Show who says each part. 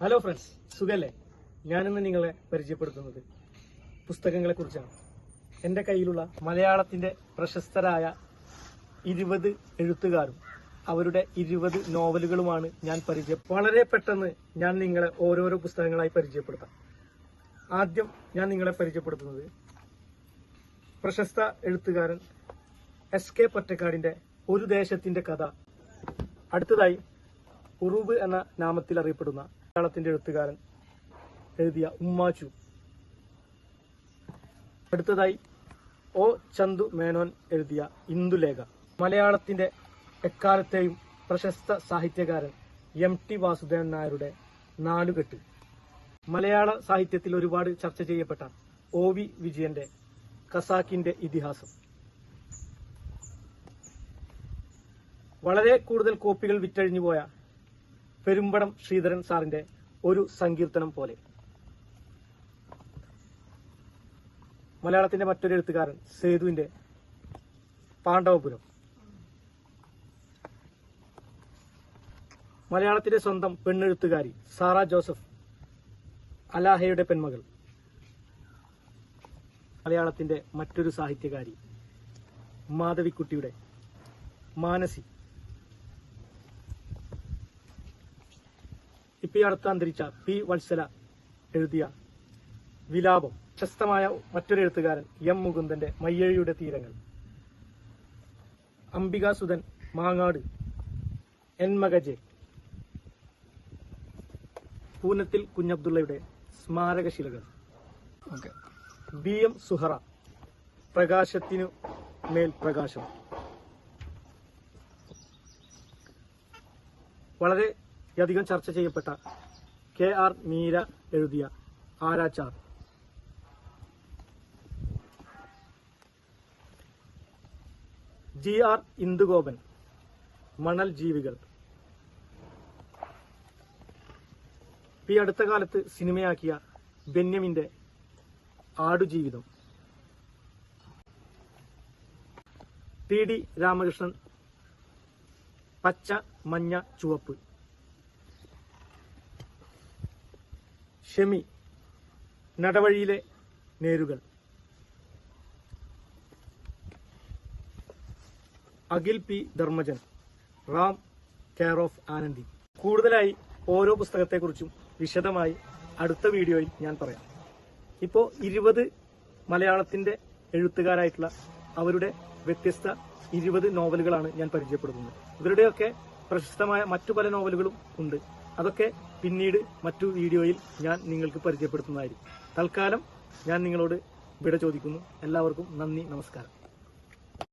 Speaker 1: Hello friends സുഖല്ലേ? ഞാനിന്ന് നിങ്ങളെ പരിചയപ്പെടുത്തുന്നത് പുസ്തകങ്ങളെ കുറിച്ചാണ് എന്റെ കയ്യിലുള്ള മലയാളത്തിന്റെ പ്രശസ്തരായ ഇരുപത് എഴുത്തുകാരും അവരുടെ ഇരുപത് നോവലുകളുമാണ് ഞാൻ പരിചയം. വളരെ പെട്ടെന്ന് ഞാൻ നിങ്ങളെ ഓരോരോ പുസ്തകങ്ങളായി പരിചയപ്പെടുത്താം. ആദ്യം ഞാൻ നിങ്ങളെ പരിചയപ്പെടുത്തുന്നത് പ്രശസ്ത എഴുത്തുകാരൻ എസ് കെ പൊറ്റക്കാടിന്റെ ഒരു ദേശത്തിന്റെ കഥ. അടുത്തതായി ഉറൂബ് എന്ന നാമത്തിൽ അറിയപ്പെടുന്ന മലയാളത്തിന്റെ എഴുത്തുകാരൻ എഴുതിയ ഉമ്മാച്ചു അടുത്തതായി ഒ ചന്തു മേനോൻ എഴുതിയ ഇന്ദുലേഖ. മലയാളത്തിന്റെ എക്കാലത്തെയും പ്രശസ്ത സാഹിത്യകാരൻ എം ടി വാസുദേവൻ നായരുടെ നാലുകെട്ട്. മലയാള സാഹിത്യത്തിൽ ഒരുപാട് ചർച്ച ചെയ്യപ്പെട്ട ഒ വി വിജയന്റെ കസാക്കിന്റെ ഇതിഹാസം. വളരെ കൂടുതൽ കോപ്പികൾ വിറ്റഴിഞ്ഞു പോയ പെരുമ്പടം ശ്രീധരൻ സാറിന്റെ ഒരു സങ്കീർത്തനം പോലെ. മലയാളത്തിന്റെ മറ്റൊരു എഴുത്തുകാരൻ സേതുവിന്റെ പാണ്ഡവപുരം. മലയാളത്തിന്റെ സ്വന്തം പെണ്ണെഴുത്തുകാരി സാറ ജോസഫ് അലാഹയുടെ പെൺമകൾ. മലയാളത്തിന്റെ മറ്റൊരു സാഹിത്യകാരി മാധവിക്കുട്ടിയുടെ മാനസി. ഇപ്പൊ ഈ അടുത്ത് അന്തരിച്ച പി വത്സല എഴുതിയ വിലാപം. പ്രശസ്തമായ മറ്റൊരു എഴുത്തുകാരൻ എം മുകുന്ദന്റെ മയ്യഴിയുടെ തീരങ്ങൾ. അംബികാസുധൻ മാങ്ങാട് എൻ മകജെ. പൂനത്തിൽ കുഞ്ഞബ്ദുള്ളയുടെ സ്മാരകശിലകൾ. ബി എം സുഹറ പ്രകാശത്തിനു മേൽ പ്രകാശം. വളരെ അധികം ചർച്ച ചെയ്യപ്പെട്ട കെ ആർ മീര എഴുതിയ ആരാച്ചാർ. ജി ആർ ഇന്ദുഗോപൻ മണൽ ജീവികൾ. ഈ അടുത്ത കാലത്ത് സിനിമയാക്കിയ ബെന്യമിന്റെ ആടുജീവിതം. ടി ഡി രാമകൃഷ്ണൻ പച്ച മഞ്ഞ ചുവപ്പ്. Shemi നടവഴിയിലെ നേരുകൾ. Akhil P. Dharmajan Ram care of Anandi. കൂടുതലായി ഓരോ പുസ്തകത്തെക്കുറിച്ചും വിശദമായി അടുത്ത വീഡിയോയിൽ ഞാൻ പറയാം. ഇപ്പോൾ ഇരുപത് മലയാളത്തിന്റെ എഴുത്തുകാരായിട്ടുള്ള അവരുടെ വ്യത്യസ്ത ഇരുപത് നോവലുകളാണ് ഞാൻ പരിചയപ്പെടുത്തുന്നത് ഇവരുടെയൊക്കെ പ്രശസ്തമായ മറ്റു പല നോവലുകളും ഉണ്ട്. അതൊക്കെ പിന്നീട് മറ്റു വീഡിയോയിൽ ഞാൻ നിങ്ങൾക്ക് പരിചയപ്പെടുത്തുന്നതായിരിക്കും. തൽക്കാലം ഞാൻ നിങ്ങളോട് വിട ചോദിക്കുന്നു. എല്ലാവർക്കും നന്ദി നമസ്കാരം.